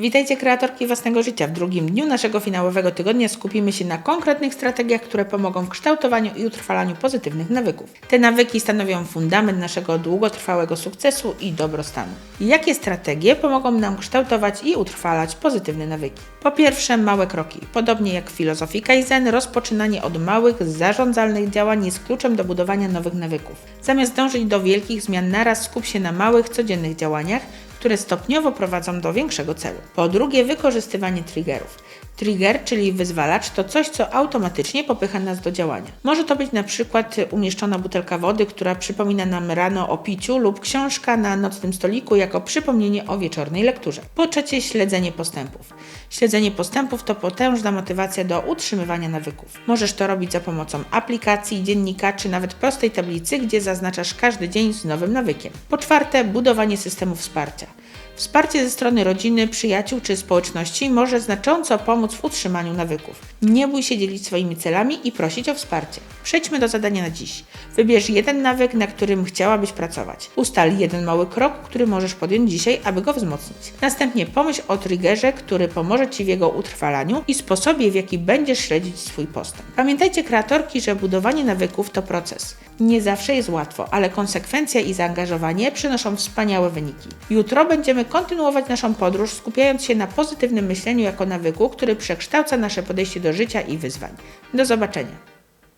Witajcie kreatorki własnego życia. W drugim dniu naszego finałowego tygodnia skupimy się na konkretnych strategiach, które pomogą w kształtowaniu i utrwalaniu pozytywnych nawyków. Te nawyki stanowią fundament naszego długotrwałego sukcesu i dobrostanu. Jakie strategie pomogą nam kształtować i utrwalać pozytywne nawyki? Po pierwsze, małe kroki. Podobnie jak w filozofii Kaizen, rozpoczynanie od małych, zarządzalnych działań jest kluczem do budowania nowych nawyków. Zamiast dążyć do wielkich zmian naraz, skup się na małych, codziennych działaniach, które stopniowo prowadzą do większego celu. Po drugie, wykorzystywanie triggerów. Trigger, czyli wyzwalacz, to coś, co automatycznie popycha nas do działania. Może to być na przykład umieszczona butelka wody, która przypomina nam rano o piciu, lub książka na nocnym stoliku jako przypomnienie o wieczornej lekturze. Po trzecie, śledzenie postępów. Śledzenie postępów to potężna motywacja do utrzymywania nawyków. Możesz to robić za pomocą aplikacji, dziennika czy nawet prostej tablicy, gdzie zaznaczasz każdy dzień z nowym nawykiem. Po czwarte, budowanie systemu wsparcia. Wsparcie ze strony rodziny, przyjaciół czy społeczności może znacząco pomóc w utrzymaniu nawyków. Nie bój się dzielić swoimi celami i prosić o wsparcie. Przejdźmy do zadania na dziś. Wybierz jeden nawyk, na którym chciałabyś pracować. Ustal jeden mały krok, który możesz podjąć dzisiaj, aby go wzmocnić. Następnie pomyśl o triggerze, który pomoże Ci w jego utrwalaniu i sposobie, w jaki będziesz śledzić swój postęp. Pamiętajcie, kreatorki, że budowanie nawyków to proces. Nie zawsze jest łatwo, ale konsekwencja i zaangażowanie przynoszą wspaniałe wyniki. Jutro będziemy kontynuować naszą podróż, skupiając się na pozytywnym myśleniu jako nawyku, który przekształca nasze podejście do życia i wyzwań. Do zobaczenia.